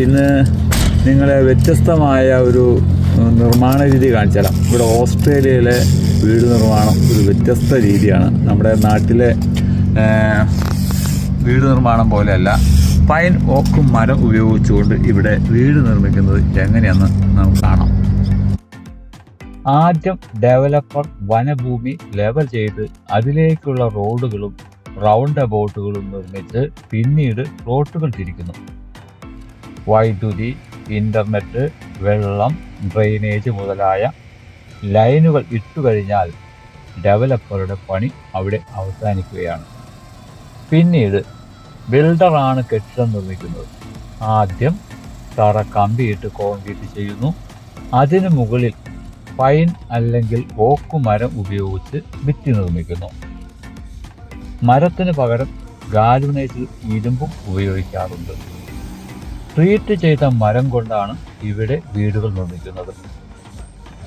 ഇന്ന് നിങ്ങളെ വ്യത്യസ്തമായ ഒരു നിർമ്മാണ രീതി കാണിച്ചു തരാം ഇവിടെ ഓസ്ട്രേലിയയിലെ വീട് നിർമ്മാണം ഒരു വ്യത്യസ്ത രീതിയാണ്. നമ്മുടെ നാട്ടിലെ വീട് നിർമ്മാണം പോലെയല്ല പൈൻ ഓക്കും മരം ഉപയോഗിച്ചുകൊണ്ട് ഇവിടെ വീട് നിർമ്മിക്കുന്നത് എങ്ങനെയെന്ന് നമുക്ക് കാണാം. ആദ്യം ഡെവലപ്പർ വനഭൂമി ലെവൽ ചെയ്ത് അതിലേക്കുള്ള റോഡുകളും റൗണ്ട് അബൌട്ടുകളും നിർമ്മിച്ച് പിന്നീട് പ്ലോട്ടുകൾ തിരിക്കുന്നു. വൈദ്യുതി ഇന്റർനെറ്റ് വെള്ളം ഡ്രെയിനേജ് മുതലായ ലൈനുകൾ ഇട്ടു കഴിഞ്ഞാൽ ഡെവലപ്പറുടെ പണി അവിടെ അവസാനിക്കുകയാണ്. പിന്നീട് ബിൽഡറാണ് കെട്ടിടം നിർമ്മിക്കുന്നത്. ആദ്യം തറ കമ്പിയിട്ട് കോൺക്രീറ്റ് ചെയ്യുന്നു. അതിനു മുകളിൽ പൈൻ അല്ലെങ്കിൽ ഓക്കു മരം ഉപയോഗിച്ച് ഭിത്തി നിർമ്മിക്കുന്നു. മരത്തിന് പകരം ഗാലുനൈറ്റിൽ ഇരുമ്പും ഉപയോഗിക്കാറുണ്ട്. ട്രീറ്റ് ചെയ്ത മരം കൊണ്ടാണ് ഇവിടെ വീടുകൾ നിർമ്മിക്കുന്നത്.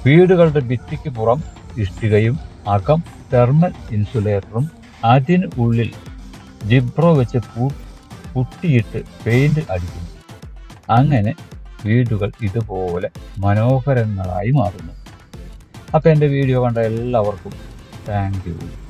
വീടുകളുടെ ഭിത്തിക്ക് പുറം ഇഷ്ടികയും അകം തെർമൽ ഇൻസുലേറ്ററും അതിന് ഉള്ളിൽ ജിബ്രോ വെച്ച് പൂ- പുട്ടിയിട്ട് പെയിന്റ് അടിക്കുന്നു. അങ്ങനെ വീടുകൾ ഇതുപോലെ മനോഹരങ്ങളായി മാറുന്നു. അപ്പോൾ എന്റെ വീഡിയോ കണ്ട എല്ലാവർക്കും താങ്ക് യു.